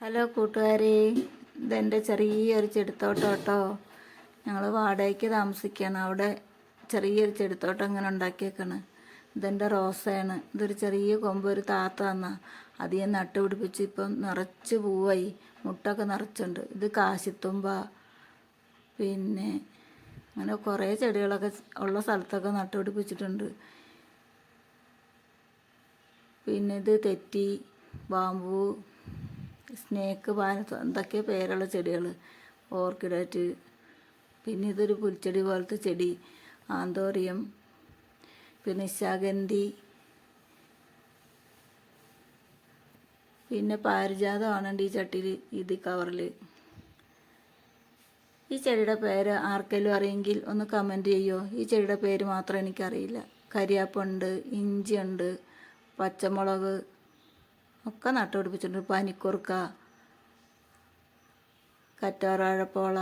Hello കൂട്ടുകാരെ ഇതെന്റെ ചെറിയൊരു ചെടുത്തോട്ടം കേട്ടോ ഞങ്ങൾ വാടകയ്ക്ക് താമസിക്കുകയാണ്. അവിടെ ചെറിയൊരു ചെടുത്തോട്ടം ഇങ്ങനെ ഉണ്ടാക്കിയേക്കാണ്. ഇതെന്റെ റോസയാണ്. ഇതൊരു ചെറിയ കൊമ്പ് ഒരു താത്ത തന്ന ഞാൻ നട്ടുപിടിപ്പിച്ച് ഇപ്പം നിറച്ച് പൂവായി. മുട്ടൊക്കെ നിറച്ചുണ്ട്. ഇത് കാശിത്തുമ്പ. പിന്നെ അങ്ങനെ കുറേ ചെടികളൊക്കെ ഉള്ള സ്ഥലത്തൊക്കെ നട്ടുപിടിപ്പിച്ചിട്ടുണ്ട് പിന്നെ ഇത് തെറ്റി ബാമ്പു സ്നേക്ക് പാനത്ത് എന്തൊക്കെ പേരുള്ള ചെടികൾ ഓർക്കിഡായിട്ട്. പിന്നെ ഇതൊരു പുൽച്ചെടി പോലത്തെ ചെടി. ആന്തോറിയം. പിന്നെ ശകന്തി പിന്നെ പാരിജാതമാണുണ്ട് ഈ ചട്ടിയിൽ ഇത് കവറിൽ ഈ ചെടിയുടെ പേര് ആർക്കെങ്കിലും അറിയെങ്കിൽ ഒന്ന് കമന്റ് ചെയ്യോ? ഈ ചെടിയുടെ പേര് മാത്രം എനിക്കറിയില്ല. കരിയാപ്പുണ്ട് ഇഞ്ചിയുണ്ട് പച്ചമുളക് ഒക്കെ നട്ടുപിടിപ്പിച്ചിട്ടുണ്ട്. പനിക്കുറുക്ക കറ്റാറാഴപ്പോള